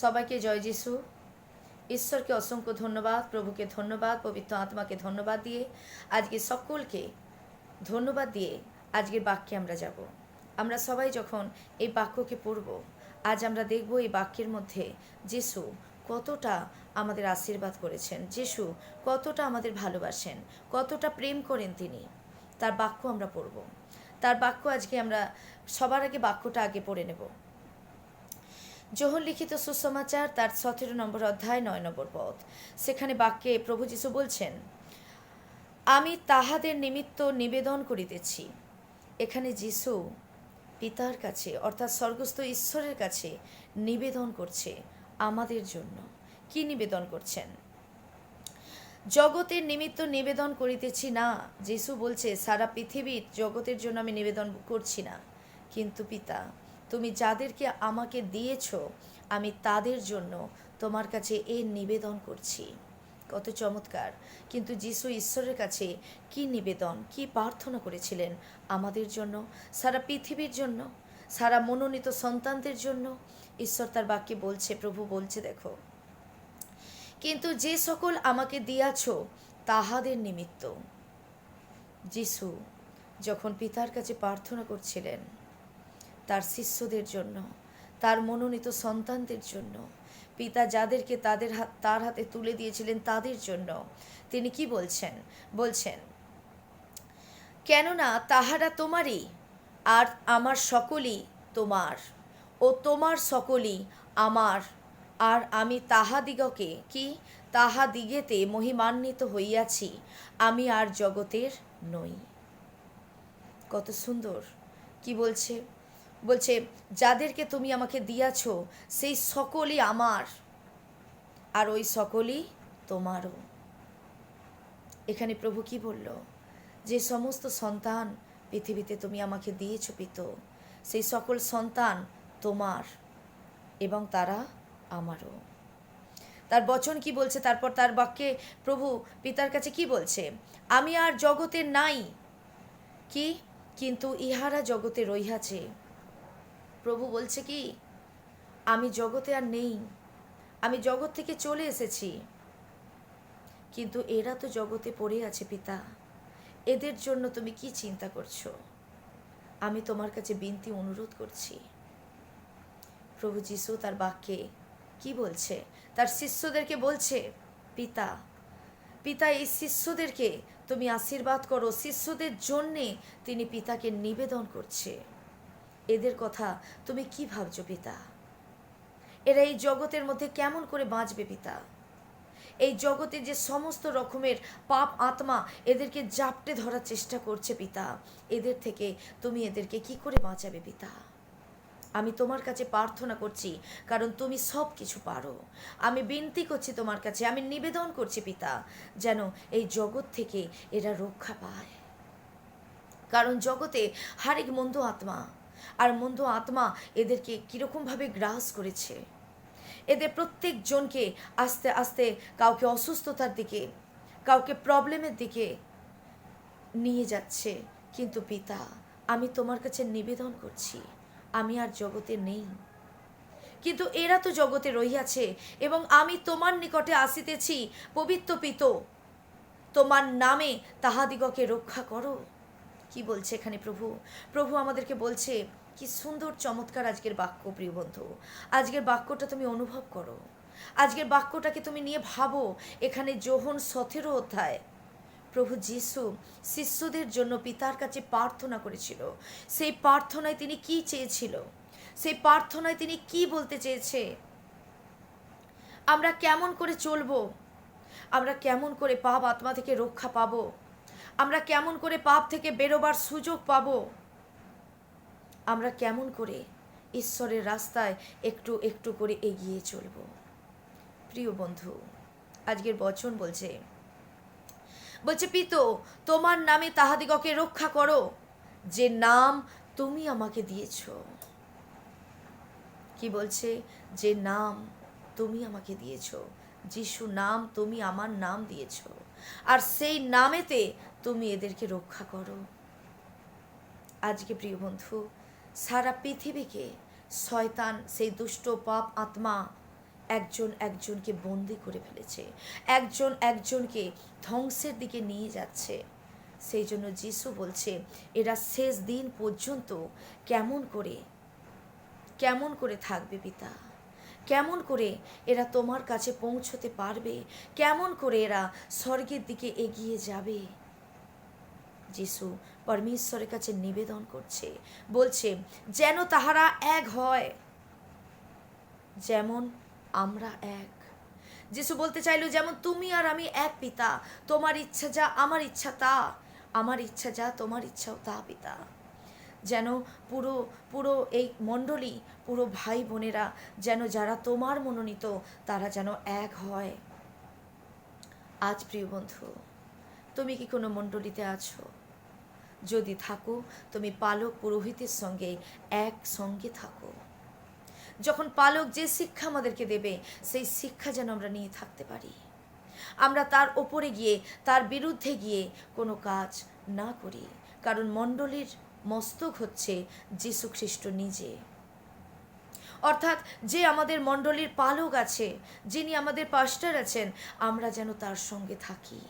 সবাইকে জয় যিশু। ঈশ্বরকে অসংখ্য ধন্যবাদ, প্রভুকে ধন্যবাদ, পবিত্র আত্মাকে ধন্যবাদ দিয়ে আজকে সকলকে ধন্যবাদ দিয়ে আজকের বাক্যে আমরা যাব। আমরা সবাই যখন এই বাক্যকে পড়ব, আজ আমরা দেখব এই বাক্যের মধ্যে যিশু কতটা আমাদের আশীর্বাদ করেছেন, যিশু কতটা আমাদের ভালোবাসেন, কতটা প্রেম করেন তিনি। তার বাক্য আমরা পড়ব। তার বাক্য আজকে আমরা সবার আগে বাক্যটা আগে পড়ে নেব। যোহন লিখিত সুসমাচার তার সতেরো নম্বর অধ্যায় নয় নম্বর পদ সেখানে বাক্যে প্রভু যিশু বলছেন, আমি তাহাদের নিমিত্ত নিবেদন করিতেছি। এখানে যিশু পিতার কাছে, অর্থাৎ স্বর্গস্থ ঈশ্বরের কাছে নিবেদন করছে আমাদের জন্য। কি নিবেদন করছেন? জগতের নিমিত্ত নিবেদন করিতেছি না। যিশু বলছে, সারা পৃথিবীর জগতের জন্য আমি নিবেদন করছি না। কিন্তু পিতা তুমি যাদেরকে আমাকে দিয়েছ, আমি তাদের জন্য তোমার কাছে এ নিবেদন করছি। কত চমৎকার। কিন্তু যিশু ঈশ্বরের কাছে কি নিবেদন, কি প্রার্থনা করেছিলেন আমাদের জন্য, সারা পৃথিবীর জন্য, সারা মনোনীত সন্তানদের জন্য? ঈশ্বর তার বাক্যে বলছে, প্রভু বলছে, দেখো। কিন্তু যে সকল আমাকে দিয়াছ, তাহাদের নিমিত্ত। যিশু যখন পিতার কাছে প্রার্থনা করছিলেন তার শিষ্যদের জন্য, তার মনোনীত সন্তানদের জন্য। পিতা যাদেরকে তাদের হাত, তার হাতে তুলে দিয়েছিলেন তাদের জন্য। তিনি কি বলছেন? বলছেন, কেননা তাহারা তোমারই আর আমার সকলই তোমার, ও তোমার সকলই আমার। আর আমি তাহাদিগকে কি? তাহাদিগেতে মহিমান্বিত হইয়াছি, আমি আর জগতের নই। কত সুন্দর। কি বলছে? বলছে, যাদেরকে তুমি আমাকে দিয়াছ, সেই সকলই আমার। আর ওই সকলই তোমারও। এখানে প্রভু কি বলল? যে সমস্ত সন্তান পৃথিবীতে তুমি আমাকে দিয়েছ, পিত, সেই সকল সন্তান তোমার এবং তারা আমারও। তার বচন কি বলছে? তারপর তার বাক্যে প্রভু পিতার কাছে কি বলছে? আমি আর জগতে নাই, কি? কিন্তু ইহারা জগতে রইয়াছে প্রভু বলছে কি, আমি জগতে আর নেই, আমি জগৎ থেকে চলে এসেছি। কিন্তু এরা তো জগতে পড়ে আছে পিতা, এদের জন্য তুমি কি চিন্তা করছ? আমি তোমার কাছে বিনতি অনুরোধ করছি। প্রভু যিশু তার বাক্যে কি বলছে? তার শিষ্যদেরকে বলছে, পিতা পিতা, এই শিষ্যদেরকে তুমি আশীর্বাদ করো। শিষ্যদের জন্যে তিনি পিতাকে নিবেদন করছে। এদের কথা তুমি কি ভাবছ পিতা? এরা এই জগতের মধ্যে কেমন করে বাঁচবে পিতা? এই জগতে যে সমস্ত রকমের পাপ আত্মা এদেরকে জাপটে ধরার চেষ্টা করছে পিতা, এদের থেকে তুমি এদেরকে কি করে বাঁচাবে পিতা? আমি তোমার কাছে প্রার্থনা করছি, কারণ তুমি সব কিছু পারো। আমি বিনতি করছি তোমার কাছে, আমি নিবেদন করছি পিতা, যেন এই জগৎ থেকে এরা রক্ষা পায়। কারণ জগতে হারেক মন্দ আত্মা আর মন্দ আত্মা এদেরকে কীরকমভাবে গ্রাস করেছে। এদের প্রত্যেকজনকে আস্তে আস্তে কাউকে অসুস্থতার দিকে, কাউকে প্রবলেমের দিকে নিয়ে যাচ্ছে। কিন্তু পিতা, আমি তোমার কাছে নিবেদন করছি, আমি আর জগতে নেই। কিন্তু এরা তো জগতে রহিয়াছে এবং আমি তোমার নিকটে আসিতেছি, পবিত্র পিত, তোমার নামে তাহাদিগকে রক্ষা করো। কি বলছে এখানে প্রভু? প্রভু আমাদেরকে বলছে, কি সুন্দর, চমৎকার আজকের বাক্য প্রিয় বন্ধু। আজকের বাক্যটা তুমি অনুভব করো। আজকের বাক্যটাকে তুমি নিয়ে ভাবো এখানে যোহন সতেরো অধ্যায়। প্রভু যিশু শিষ্যদের জন্য পিতার কাছে প্রার্থনা করেছিল। সেই প্রার্থনায় তিনি কি চেয়েছিল? সেই প্রার্থনায় তিনি কি বলতে চেয়েছে? আমরা কেমন করে চলবো? আমরা কেমন করে পাপ আত্মা থেকে রক্ষা পাবো? আমরা কেমন করে পাপ থেকে বেরোবার সুযোগ পাবো? আমরা কেমন করে ঈশ্বরের রাস্তায় একটু একটু করে এগিয়ে চলব? প্রিয় বন্ধু, আজকের বচন বলছে বলছে, পিত, তোমার নামে তাহাদিগকে রক্ষা করো, যে নাম তুমি আমাকে দিয়েছ। কি বলছে? যে নাম তুমি আমাকে দিয়েছ, যিশু নাম তুমি আমার নাম দিয়েছ। আর সেই নামেতে তুমি এদেরকে রক্ষা করো। আজকে প্রিয় বন্ধু, সারা পৃথিবীকে শয়তান, সেই দুষ্ট পাপ আত্মা একজন একজনকে বন্দি করে ফেলেছে। একজন একজনকে ধ্বংসের দিকে নিয়ে যাচ্ছে। সেই জন্য যিশু বলছে, এরা শেষ দিন পর্যন্ত কেমন করে কেমন করে থাকবে পিতা? কেমন করে এরা তোমার কাছে পৌঁছতে পারবে? কেমন করে এরা স্বর্গের দিকে এগিয়ে যাবে? যিশু পরমেশ্বরের কাছে নিবেদন করছে। বলছে, যেন তাহারা এক হয়, যেমন আমরা এক। যিশু বলতে চাইলো, যেমন তুমি আর আমি এক পিতা, তোমার ইচ্ছা যা, আমার ইচ্ছা তা, আমার ইচ্ছা যা, তোমার ইচ্ছাও তা পিতা। যেন পুরো পুরো এই মণ্ডলী, পুরো ভাই বোনেরা যেন যারা তোমার মনোনীত, তারা যেন এক হয়। আজ প্রিয় বন্ধু, তুমি কি কোনো মণ্ডলীতে আছো? যদি থাকো, তুমি পালক পুরোহিতের সঙ্গে এক সঙ্গে থাকো। যখন পালক যে শিক্ষা আমাদেরকে দেবে, সেই শিক্ষা যেন আমরা নিয়ে থাকতে পারি। আমরা তার ওপরে গিয়ে, তার বিরুদ্ধে গিয়ে কোনো কাজ না করি, কারণ মণ্ডলীর মস্তক হচ্ছে যীশু খ্রিস্ট নিজে। অর্থাৎ যে আমাদের মণ্ডলীর পালক আছে, যিনি আমাদের পাস্টার আছেন, আমরা যেন তার সঙ্গে থাকি।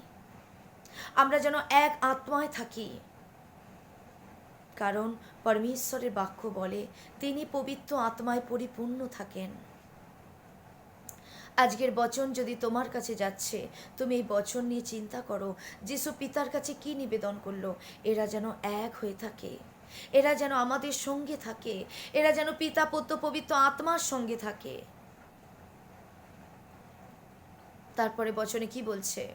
আমরা যেন এক আত্মায় থাকি। কারণ পরমেশ্বরের বাক্য বলে, তিনি পবিত্র আত্মায় পরিপূর্ণ থাকেন। আজকের বচন যদি তোমার কাছে যাচ্ছে, তুমি এই বচন নিয়ে চিন্তা করো, যিশু পিতার কাছে কি নিবেদন করল? এরা যেন এক হয়ে থাকে। এরা যেন আমাদের সঙ্গে থাকে। এরা যেন পিতা, পুত্র, পবিত্র আত্মার সঙ্গে থাকে। তারপরে বচনে কি বলছে?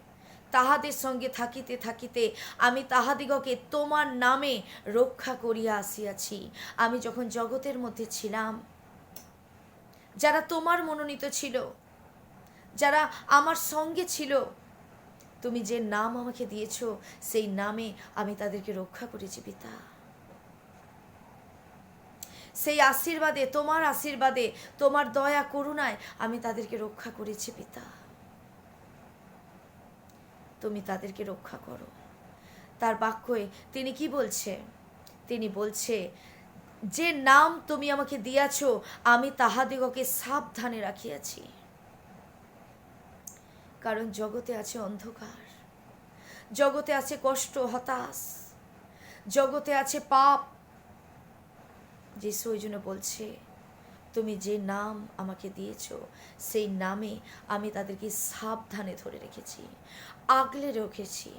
তাহাদের সঙ্গে থাকিতে থাকিতে আমি তাহাদিগকে তোমার নামে রক্ষা করিয়া আসিয়াছি। আমি যখন জগতের মধ্যে ছিলাম, যারা তোমার মনোনীত ছিল যারা আমার সঙ্গে ছিল। তুমি যে নাম আমাকে দিয়েছ, সেই নামে আমি তাদেরকে রক্ষা করেছি, পিতা। সেই আশীর্বাদে, তোমার আশীর্বাদে, তোমার দয়া, করুণায় আমি তাদেরকে রক্ষা করেছি, পিতা। তুমি তাদেরকে রক্ষা করো। তার বাক্যে তিনি কি বলছে? তিনি বলছে, যে নাম তুমি আমাকে দিয়াছ, আমি তাহাদিগকে সাবধানে রাখিয়াছি। কারণ জগতে আছে অন্ধকার। জগতে আছে কষ্ট, হতাশ। জগতে আছে পাপ। যিশু ওই জন্য বলছে, তুমি যে নাম আমাকে দিয়েছ, সেই নামে আমি তাদেরকে সাবধানে ধরে রেখেছি, আগলে রেখেছি।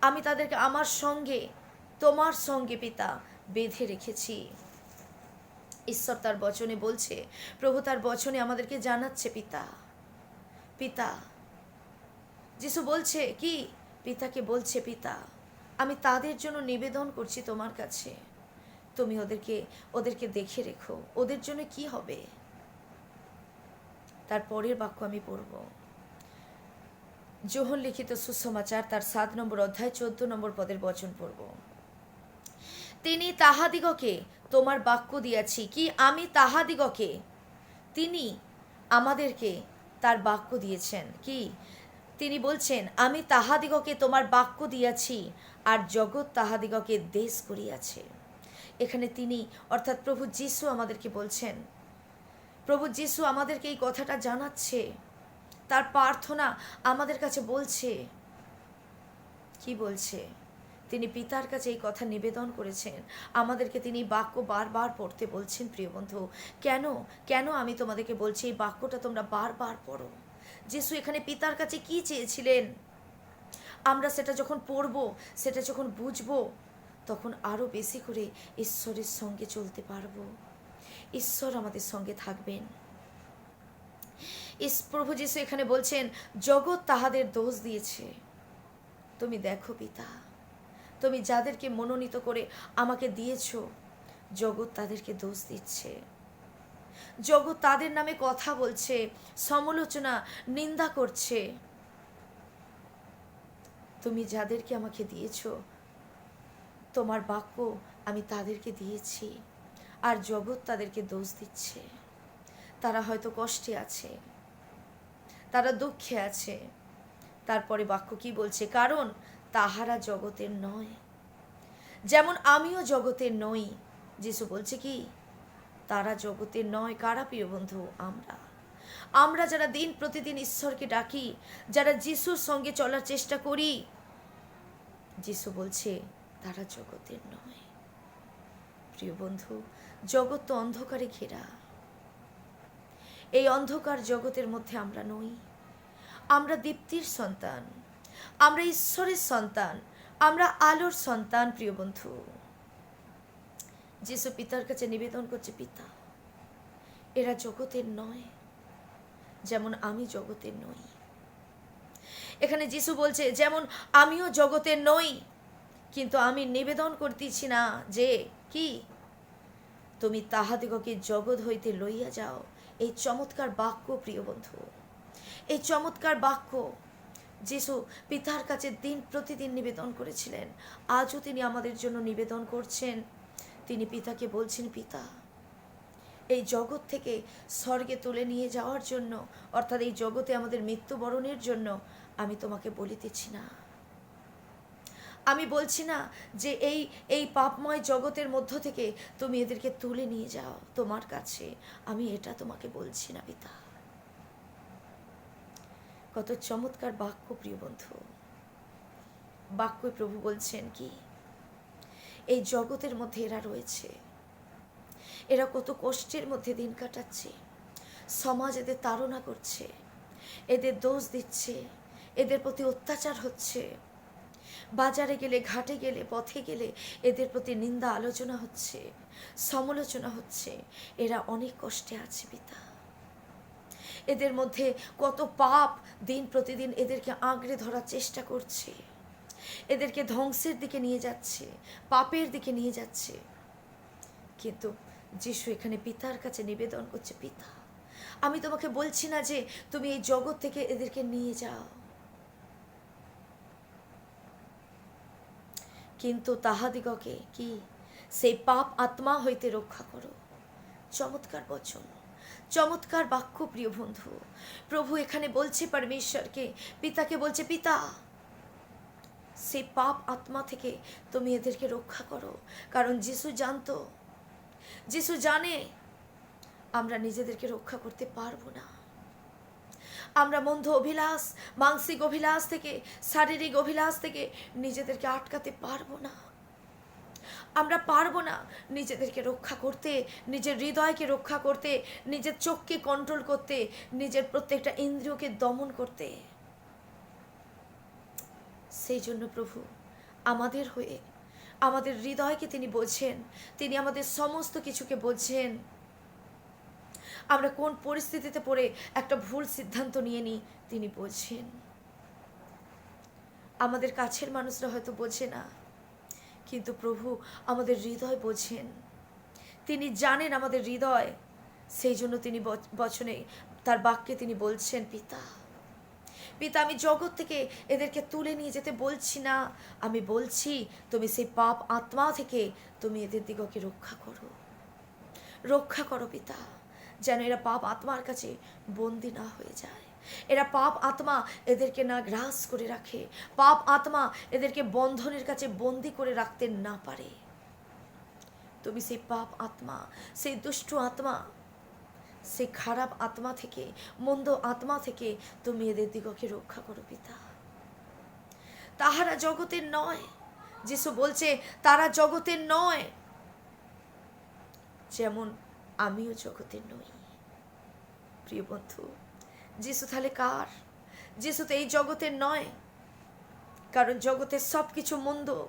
আমি তাদেরকে আমার সঙ্গে, তোমার সঙ্গে পিতা বেঁধে রেখেছি। ঈশ্বর তার বচনে বলছে, প্রভু তার বচনে আমাদেরকে জানাচ্ছে পিতা। পিতা। যিশু বলছে, কি? পিতাকে বলছে পিতা, আমি তাদের জন্য নিবেদন করছি তোমার কাছে। তুমি ওদেরকে ওদেরকে দেখে রেখো, ওদের জন্য কি হবে? তার পরের বাক্য আমি পড়ব। যোহন লিখিত সুসমাচার, তার সাত নম্বর অধ্যায়, চোদ্দ নম্বর পদের বচন পড়ব। তিনি তাহাদিগকে তোমার বাক্য দিয়াছি। কি? আমি তাহাদিগকে, তিনি আমাদেরকে তার বাক্য দিয়েছেন। কি? তিনি বলছেন, আমি তাহাদিগকে তোমার বাক্য দিয়াছি আর জগৎ তাহাদিগকে দেশ করিয়াছে। এখানে তিনি, অর্থাৎ প্রভু যিশু আমাদেরকে বলছেন, প্রভু যিশু আমাদেরকে এই কথাটা জানাচ্ছে। তার প্রার্থনা আমাদের কাছে বলছে। কি বলছে? তিনি পিতার কাছে এই কথা নিবেদন করেছেন। আমাদেরকে তিনি বাক্য বারবার পড়তে বলছেন, প্রিয় বন্ধু। কেন? কেন আমি তোমাদেরকে বলছি এই বাক্যটা তোমরা বারবার পড়ো? যিশু এখানে পিতার কাছে কি চেয়েছিলেন? আমরা সেটা যখন পড়ব, সেটা যখন বুঝব, তখন আরও বেশি করে ঈশ্বরের সঙ্গে চলতে পারব। ঈশ্বর আমাদের সঙ্গে থাকবেন। ইস, প্রভু যিশু এখানে বলছেন, জগৎ তাহাদের দোষ দিয়েছে। তুমি দেখো পিতা। তুমি যাদেরকে মনোনীত করে আমাকে দিয়েছ, জগৎ তাদেরকে দোষ দিচ্ছে। জগৎ তাদের নামে কথা বলছে, সমালোচনা, নিন্দা করছে। তুমি যাদেরকে আমাকে দিয়েছ, তোমার বাক্য আমি তাদেরকে দিয়েছি, আর জগৎ তাদেরকে দোষ দিচ্ছে। তারা হয়তো কষ্টে আছে, তারা দুঃখে আছে। তারপরে বাক্য কি বলছে? কারণ তাহারা জগতের নয়। যেমন আমিও জগতের নই। যিশু বলছে কি, তারা জগতের নয়। কারা প্রিয় বন্ধু? আমরা। আমরা যারা দিন প্রতিদিন ঈশ্বরকে ডাকি, যারা যিশুর সঙ্গে চলার চেষ্টা করি, যিশু বলছে, তারা জগতের নয়। প্রিয় বন্ধু, জগৎ তো অন্ধকারে ঘেরা। এই অন্ধকার জগতের মধ্যে আমরা নই। আমরা দীপ্তির সন্তান। আমরা ঈশ্বরের সন্তান, আমরা আলোর সন্তান, প্রিয় বন্ধু। যিশু পিতার কাছে নিবেদন করছে, পিতা, এরা জগতের নয়, যেমন আমি জগতের নই। এখানে যিশু বলছে, যেমন আমিও জগতের নই, কিন্তু আমি নিবেদন করতেছি না যে, কি? তুমি তাহাদিগকে জগৎ হইতে লইয়া যাও। এই চমৎকার বাক্য, প্রিয় বন্ধু। এই চমৎকার বাক্য যিশু পিতার কাছে দিন প্রতিদিন নিবেদন করেছিলেন। আজও তিনি আমাদের জন্য নিবেদন করছেন। তিনি পিতাকে বলছেন, পিতা, এই জগৎ থেকে স্বর্গে তুলে নিয়ে যাওয়ার জন্য, অর্থাৎ এই জগতে আমাদের মৃত্যুবরণের জন্য আমি তোমাকে বলিতেছি না। আমি বলছি না যে এই এই পাপময় জগতের মধ্য থেকে তুমি এদেরকে তুলে নিয়ে যাও। তোমার কাছে আমি এটা তোমাকে বলছি না, পিতা। কত চমৎকার বাক্য, প্রিয় বন্ধু। বাক্য প্রভু বলছেন কি, এই জগতের মধ্যে এরা রয়েছে। এরা কত কষ্টের মধ্যে দিন কাটাচ্ছে। সমাজ এদের তাড়না করছে। এদের দোষ দিচ্ছে। এদের প্রতি অত্যাচার হচ্ছে। বাজারে গেলে, ঘাটে গেলে, পথে গেলে এদের প্রতি নিন্দা, আলোচনা হচ্ছে, সমালোচনা হচ্ছে। এরা অনেক কষ্টে আছে, পিতা। এদের মধ্যে কত পাপ দিন প্রতিদিন এদেরকে আঁকড়ে ধরার চেষ্টা করছে। এদেরকে ধ্বংসের দিকে নিয়ে যাচ্ছে, পাপের দিকে নিয়ে যাচ্ছে। কিন্তু যিশু এখানে পিতার কাছে নিবেদন করছে, পিতা, আমি তোমাকে বলছি না যে তুমি এই জগৎ থেকে এদেরকে নিয়ে যাও। কিন্তু তাহাদিগকে কি? সেই পাপ আত্মা হইতে রক্ষা করো। চমৎকার বচন। চমৎকার বাক্য, প্রিয় বন্ধু। প্রভু এখানে বলছে পরমেশ্বরকে, পিতাকে বলছে, পিতা সেই পাপ আত্মা থেকে তুমি এদেরকে রক্ষা করো। কারণ যিশু জানতো, যিশু জানে আমরা নিজেদেরকে রক্ষা করতে পারব না। আমরা মন্দ অভিলাষ, মানসিক অভিলাষ থেকে, শারীরিক অভিলাষ থেকে নিজেদেরকে আটকাতে পারব না। আমরা পারব না নিজেদেরকে রক্ষা করতে, নিজের হৃদয়কে রক্ষা করতে, নিজের চোখকে কন্ট্রোল করতে, নিজের প্রত্যেকটা ইন্দ্রিয়কে দমন করতে। সেই জন্য প্রভু, আমাদের হয়ে, আমাদের হৃদয়কে তিনি বোঝেন, তিনি আমাদের সমস্ত কিছুকে বোঝেন। আমরা কোন পরিস্থিতিতে পড়ে একটা ভুল সিদ্ধান্ত নিয়ে নিই তিনি বোঝেন। আমাদের কাছের মানুষরা হয়তো বোঝে না। কিন্তু প্রভু আমাদের হৃদয় বোঝেন। তিনি জানেন আমাদের হৃদয়। সেই জন্য তিনি বচনে তার বাক্যে তিনি বলছেন, পিতা পিতা, আমি জগৎ থেকে এদেরকে তুলে নিয়ে যেতে বলছি না। আমি বলছি, তুমি সেই পাপ আত্মা থেকে তুমি এদের দিগকে রক্ষা করো। রক্ষা করো পিতা, যেন এরা পাপ আত্মার কাছে বন্দি না হয়ে যায়। এরা পাপ আত্মা এদেরকে না গ্রাস করে রাখে। পাপ আত্মা এদেরকে বন্ধনের কাছে বন্দি করে রাখতে না পারে। তুমি সেই পাপ আত্মা, সেই দুষ্ট আত্মা, সেই খারাপ আত্মা থেকে, মন্দ আত্মা থেকে তুমি এদের দিগকে রক্ষা করো পিতা। তাহারা জগতের নয়। যিশু বলছে, তারা জগতের নয়। যেমন আমিও জগতের নই। প্রিয় বন্ধু যিশু তাহলে কার? যিশু তো এই জগতের নয়। কারণ জগতের সব কিছু মন্দ।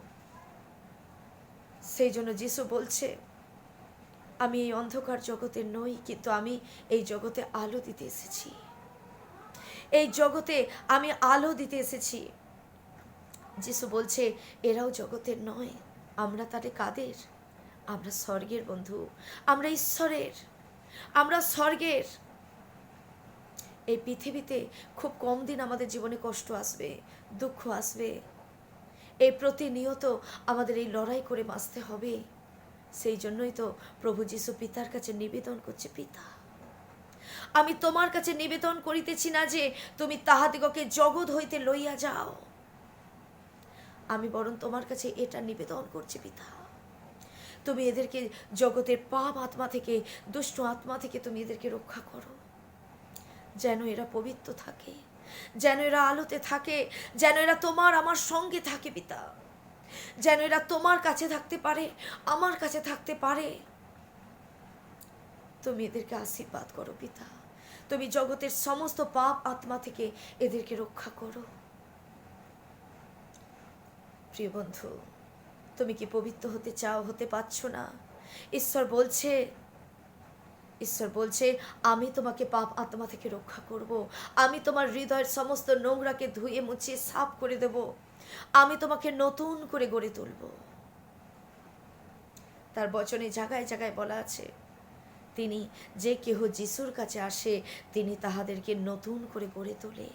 সেই জন্য যিশু বলছে, আমি এই অন্ধকার জগতে নই, কিন্তু আমি এই জগতে আলো দিতে এসেছি। এই জগতে আমি আলো দিতে এসেছি। যিশু বলছে, এরাও জগতের নয়। আমরা তাদের কাদের? আমরা স্বর্গের বন্ধু। আমরা ঈশ্বরের। আমরা স্বর্গের। এই পৃথিবীতে খুব কম দিন আমাদের জীবনে কষ্ট আসবে, দুঃখ আসবে। এই প্রতিনিয়ত আমাদের এই লড়াই করে বাঁচতে হবে। সেই জন্যই তো প্রভু যিশু পিতার কাছে নিবেদন করছে, পিতা, আমি তোমার কাছে নিবেদন করিতেছি না যে তুমি তাহাদিগকে জগৎ হইতে লইয়া যাও। আমি বরং তোমার কাছে এটা নিবেদন করছি, পিতা, তুমি এদেরকে জগতের পাপ আত্মা থেকে, দুষ্ট আত্মা থেকে তুমি এদেরকে রক্ষা করো। যেন এরা পবিত্র থাকে, যেন এরা আলোতে থাকে, যেন এরা তোমার আমার সঙ্গে থাকে পিতা, যেন এরা তোমার কাছে থাকতে পারে, আমার কাছে থাকতে পারে। তুমি এদেরকে আশীর্বাদ করো পিতা। তুমি জগতের সমস্ত পাপ আত্মা থেকে এদেরকে রক্ষা করো। প্রিয় বন্ধু, তুমি কি পবিত্র হতে চাও, হতে পারছ না? ঈশ্বর বলছে ঈশ্বর বলছে, আমি তোমাকে পাপ আত্মা থেকে রক্ষা করব। আমি তোমার হৃদয়ের সমস্ত নোংরাকে ধুয়ে মুছিয়ে সাফ করে দেব। আমি তোমাকে নতুন করে গড়ে তুলব। তার বচনে জায়গায় জায়গায় বলা আছে, তিনি যে কেহ যিশুর কাছে আসে, তিনি তাহাদেরকে নতুন করে গড়ে তোলে।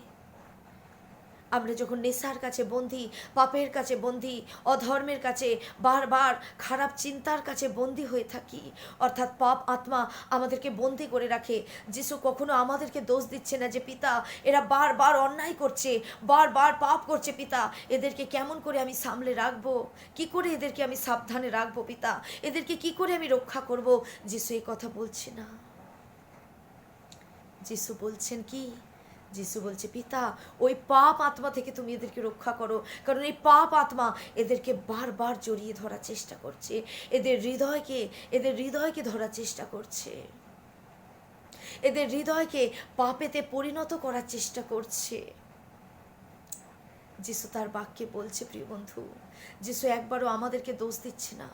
আমরা যখন নেশার কাছে বন্দি, পাপের কাছে বন্দি, অধর্মের কাছে বারবার খারাপ চিন্তার কাছে বন্দি হয়ে থাকি, অর্থাৎ পাপ আত্মা আমাদেরকে বন্দি করে রাখে। যিশু কখনো আমাদেরকে দোষ দিচ্ছে না যে, পিতা, এরা বারবার অন্যায় করছে, বারবার পাপ করছে, পিতা, এদেরকে কেমন করে আমি সামলে রাখব? কি করে এদেরকে আমি সাবধানে রাখব, পিতা? এদেরকে কি করে আমি রক্ষা করব? যিশু এই কথা বলছে না। যিশু বলছেন কি? যিশু বলছে, পিতা, ওই পাপ আত্মা থেকে তুমি এদেরকে রক্ষা করো। কারণ এই পাপ আত্মা এদেরকে বারবার জড়িয়ে ধরার চেষ্টা করছে। এদের হৃদয়কে এদের হৃদয়কে ধরার চেষ্টা করছে। এদের হৃদয়কে পাপেতে পরিণত করার চেষ্টা করছে। যিশু তার বাক্যে বলছে, প্রিয় বন্ধু, যিশু একবারও আমাদেরকে দোষ দিচ্ছে না।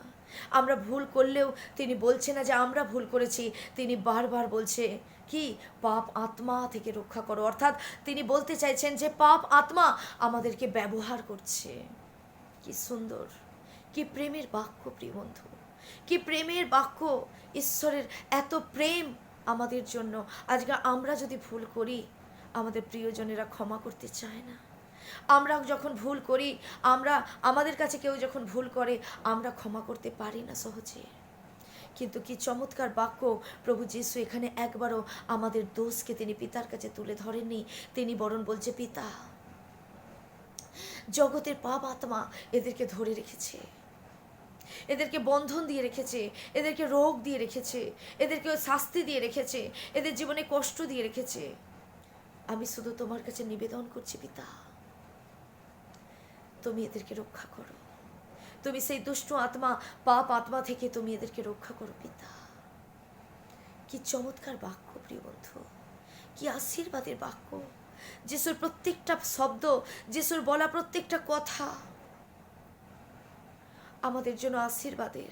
আমরা ভুল করলেও তিনি বলছে না যে আমরা ভুল করেছি। তিনি বারবার বলছে কি? পাপ আত্মা থেকে রক্ষা করো। অর্থাৎ তিনি বলতে চাইছেন যে, পাপ আত্মা আমাদেরকে ব্যবহার করছে। কি সুন্দর। কি প্রেমের বাক্য, প্রিয় বন্ধু। কি প্রেমের বাক্য। ঈশ্বরের এত প্রেম আমাদের জন্য। আজকে আমরা যদি ভুল করি, আমাদের প্রিয়জনেরা ক্ষমা করতে চায় না। আমরা যখন ভুল করি, আমরা, আমাদের কাছে কেউ যখন ভুল করে, আমরা ক্ষমা করতে পারি না সহজে। কিন্তু কি চমৎকার বাক্য। প্রভু যিশু এখানে একবারও আমাদের দোষকে তিনি পিতার কাছে তুলে ধরেননি। তিনি বরণ বলছে, পিতা, জগতের পাপ আত্মা এদেরকে ধরে রেখেছে। এদেরকে বন্ধন দিয়ে রেখেছে, এদেরকে রোগ দিয়ে রেখেছে, এদেরকে শাস্তি দিয়ে রেখেছে, এদের জীবনে কষ্ট দিয়ে রেখেছে। আমি শুধু তোমার কাছে নিবেদন করছি, পিতা। তুমি এদেরকে রক্ষা করো। তুমি সেই দুষ্ট আত্মা, পাপ আত্মা থেকে তুমি এদেরকে রক্ষা করো, পিতা। কি চমৎকার বাক্য, প্রিয় বন্ধু। কি আশীর্বাদের বাক্য। যিশুর প্রত্যেকটা শব্দ, যিশুর বলা প্রত্যেকটা কথা আমাদের জন্য আশীর্বাদের।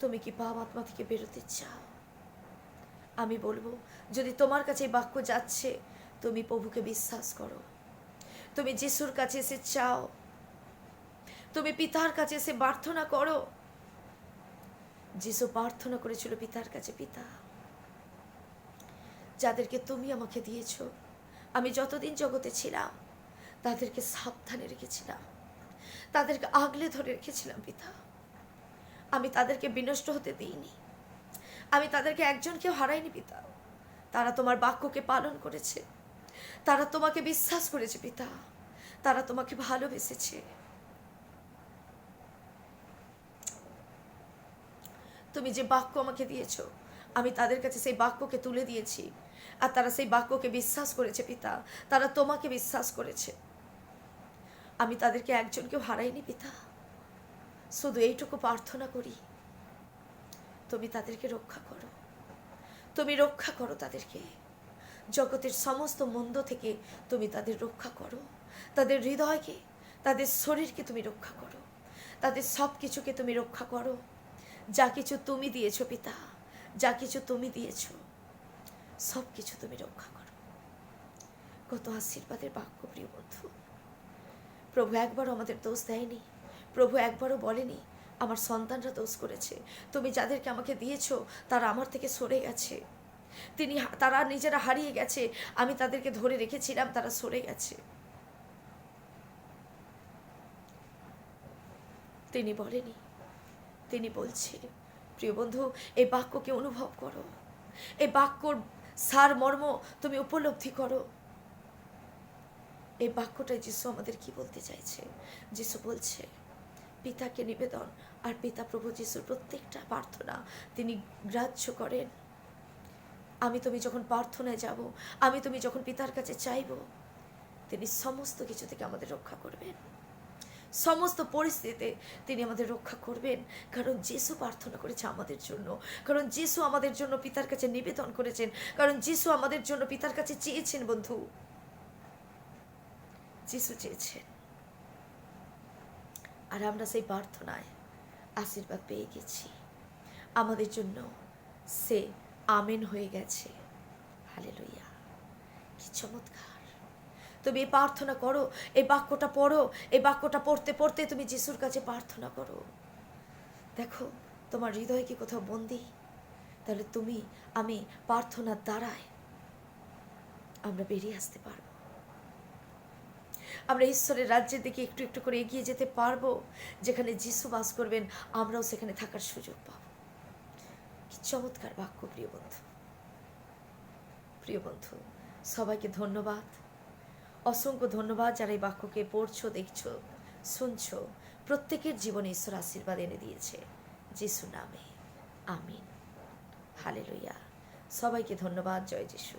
তুমি কি পাপ আত্মা থেকে বেরোতে চাও? আমি বলব, যদি তোমার কাছে বাক্য যাচ্ছে, তুমি প্রভুকে বিশ্বাস করো। তুমি যিশুর কাছে এসে চাও। তুমি পিতার কাছে এসে প্রার্থনা করো। যিশু প্রার্থনা করেছিল পিতার কাছে, পিতা, যাদেরকে তুমি আমাকে দিয়েছ, আমি যতদিন জগতে ছিলাম, তাদেরকে সাবধানে রেখেছিলাম। তাদেরকে আগলে ধরে রেখেছিলাম, পিতা। আমি তাদেরকে বিনষ্ট হতে দিইনি। আমি তাদেরকে একজনকেও হারাইনি, পিতা। তারা তোমার বাক্যকে পালন করেছে। তারা তোমাকে বিশ্বাস করেছে, পিতা। তারা তোমাকে ভালোবেসেছে। তুমি যে বাক্য আমাকে দিয়েছ, আমি তাদের কাছে সেই বাক্যকে তুলে দিয়েছি। আর তারা সেই বাক্যকে বিশ্বাস করেছে, পিতা। তারা তোমাকে বিশ্বাস করেছে। আমি তাদেরকে একজনকেও হারাইনি, পিতা। শুধু এইটুকু প্রার্থনা করি। তুমি তাদেরকে রক্ষা করো। তুমি রক্ষা করো তাদেরকে। জগতের সমস্ত মন্দ থেকে তুমি তাদের রক্ষা করো। তাদের হৃদয়কে, তাদের শরীরকে তুমি রক্ষা করো। তাদের সব কিছুকে তুমি রক্ষা করো। যা কিছু তুমি দিয়েছ পিতা, যা কিছু তুমি দিয়েছ সব কিছু তুমি রক্ষা করো। কত আশীর্বাদের বাক্য, প্রিয় বন্ধু। প্রভু একবারও আমাদের দোষ দেয়নি। প্রভু একবারও বলেনি, আমার সন্তানরা দোষ করেছে। তুমি যাদেরকে আমাকে দিয়েছ, তারা আমার থেকে সরে গেছে। তিনি তারা নিজেরা হারিয়ে গেছে। আমি তাদেরকে ধরে রেখেছিলাম, তারা সরে গেছে। তিনি বলেনি, তিনি বলছে, প্রিয় বন্ধু, এই বাক্যকে অনুভব করো। এই বাক্যর সার মর্ম তুমি উপলব্ধি করো। এই বাক্যটাই যিশু আমাদের কি বলতে চাইছে? যিশু বলছে, পিতাকে নিবেদন আর পিতা প্রভু যিশুর প্রত্যেকটা প্রার্থনা তিনি গ্রাহ্য করেন। আমি তুমি যখন প্রার্থনায় যাব, আমি তুমি যখন পিতার কাছে চাইব, তিনি সমস্ত কিছু থেকে আমাদের রক্ষা করবেন। সমস্ত পরিস্থিতিতে তিনি আমাদের রক্ষা করবেন। কারণ যিশু প্রার্থনা করেছে আমাদের জন্য। কারণ যিশু আমাদের জন্য পিতার কাছে নিবেদন করেছেন। কারণ যিশু আমাদের জন্য পিতার কাছে চেয়েছেন, বন্ধু। যিশু চেয়েছেন। আর আমরা সেই প্রার্থনায় আশীর্বাদ পেয়ে গেছি। আমাদের জন্য সে আমেন হয়ে গেছে। হালে লইয়া কি চমৎকার। তুমি এই প্রার্থনা করো এই বাক্যটা পড়ো এই বাক্যটা পড়তে পড়তে তুমি যিশুর কাছে প্রার্থনা করো। দেখো, তোমার হৃদয় কি কোথাও বন্দি? তাহলে তুমি, আমি প্রার্থনার দ্বারায় আমরা বেরিয়ে আসতে পারব। আমরা ঈশ্বরের রাজ্যের দিকে একটু একটু করে এগিয়ে যেতে পারব, যেখানে যিশু বাস করবেন, আমরাও সেখানে থাকার সুযোগ পাবো। চমৎকার বাক্য, প্রিয় বন্ধু। প্রিয় বন্ধু, সবাইকে ধন্যবাদ। অসংখ্য ধন্যবাদ যারা এই বাক্যকে পড়ছো, দেখছ, শুনছো। প্রত্যেকের জীবনে ঈশ্বর আশীর্বাদ এনে দিয়েছে। যিশু নামে। আমিন। হালে লইয়া সবাইকে ধন্যবাদ। জয় যিশু।